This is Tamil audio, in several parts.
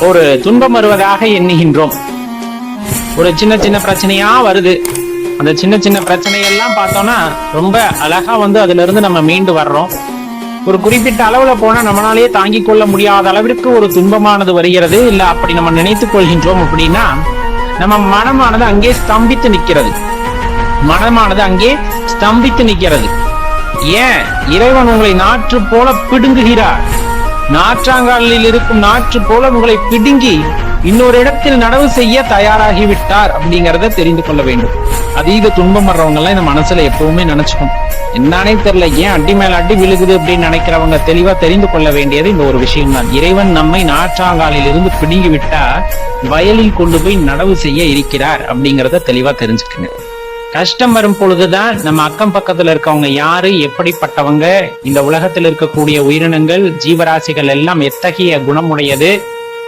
ஒரு துன்பம் வருவதாக எண்ணுகின்றோம். ஒரு சின்ன சின்ன பிரச்சனையா வருது. அந்த சின்ன சின்ன பிரச்சனையெல்லாம் பார்த்தோம்னா ரொம்ப அழகா வந்து அதுல இருந்து நம்ம மீண்டு வர்றோம். ஒரு குறிப்பிட்ட அளவுல போனா நம்மளாலேயே தாங்கிக் கொள்ள முடியாத அளவிற்கு ஒரு துன்பமானது வருகிறது. இல்ல அப்படி நம்ம நினைத்துக் கொள்கின்றோம் அப்படின்னா நம்ம மனமானது அங்கே ஸ்தம்பித்து நிற்கிறது. மனமானது அங்கே ஸ்தம்பித்து நிற்கிறது. ஏன்? இறைவன் உங்களை நாற்று போல பிடுங்குகிறார். நாற்றாங்காலில் இருக்கும் நாற்று போல உங்களை பிடுங்கி இன்னொரு இடத்தில் நடவு செய்ய தயாராகி விட்டார் அப்படிங்கறத தெரிந்து கொள்ள வேண்டும். அதீத துன்பம் வர்றவங்க எல்லாம் இந்த மனசுல எப்பவுமே நினைச்சுக்கணும் என்னன்னே தெரியல ஏன் அடி மேல அடி விழுகுது அப்படின்னு நினைக்கிறவங்க தெளிவா தெரிந்து கொள்ள வேண்டியது இந்த ஒரு விஷயம் தான் இறைவன் நம்மை நாற்றாங்காலில் இருந்து பிடுங்கி விட்டா வயலில் கொண்டு போய் நடவு செய்ய இருக்கிறார் அப்படிங்கறத தெளிவா தெரிஞ்சுக்கணும் கஷ்டம் வரும் பொழுதுதான் நம்ம அக்கம் பக்கத்துல இருக்கவங்க யாரு எப்படிப்பட்டவங்க இந்த உலகத்தில் இருக்கக்கூடிய உயிரினங்கள் ஜீவராசிகள் எல்லாம் எத்தகைய குணமுடையது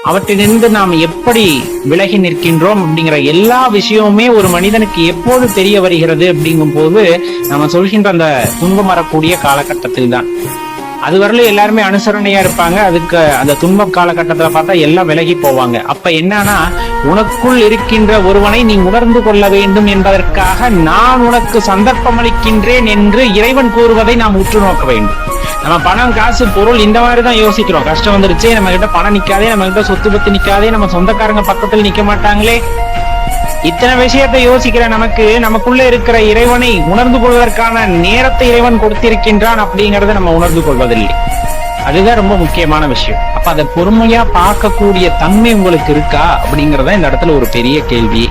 அவற்றிலிருந்து நாம் எப்படி விலகி நிற்கின்றோம் அப்படிங்கிற எல்லா விஷயமுமே ஒரு மனிதனுக்கு எப்போது தெரிய வருகிறது அப்படிங்கும் போது நம்ம சொல்கின்ற அந்த துன்பம் வரக்கூடிய காலகட்டத்தில் தான் அது வரலும் எல்லாருமே அனுசரணையா இருப்பாங்க. அதுக்கு அந்த துன்ப காலகட்டத்துல பார்த்தா எல்லாம் விலகி போவாங்க. அப்ப என்னன்னா உனக்குள் இருக்கின்ற ஒருவனை நீ உணர்ந்து கொள்ள வேண்டும் என்பதற்காக நான் உனக்கு சந்தர்ப்பம் அளிக்கின்றேன் என்று இறைவன் கூறுவதை நாம் உற்று நோக்க வேண்டும். நம்ம பணம் காசு பொருள் இந்த மாதிரி தான் யோசிக்கிறோம். கஷ்டம் வந்துருச்சே நம்ம கிட்ட பணம் நிக்காதே நம்ம கிட்ட சொத்து பத்து நிக்காதே நம்ம சொந்தக்காரங்க பக்கத்தில் நிக்க மாட்டாங்களே. இத்தனை விஷயத்தை யோசிக்கிற நமக்கு நமக்குள்ள இருக்கிற இறைவனை உணர்ந்து கொள்வதற்கான நேரத்தை இறைவன் கொடுத்திருக்கின்றான் அப்படிங்கறத நம்ம உணர்ந்து கொள்வதில்லை. அதுதான் ரொம்ப முக்கியமான விஷயம். அப்ப அதை பொறுமையா பார்க்கக்கூடிய தன்மை உங்களுக்கு இருக்கா? அப்படிங்கறத இந்த இடத்துல ஒரு பெரிய கேள்வி.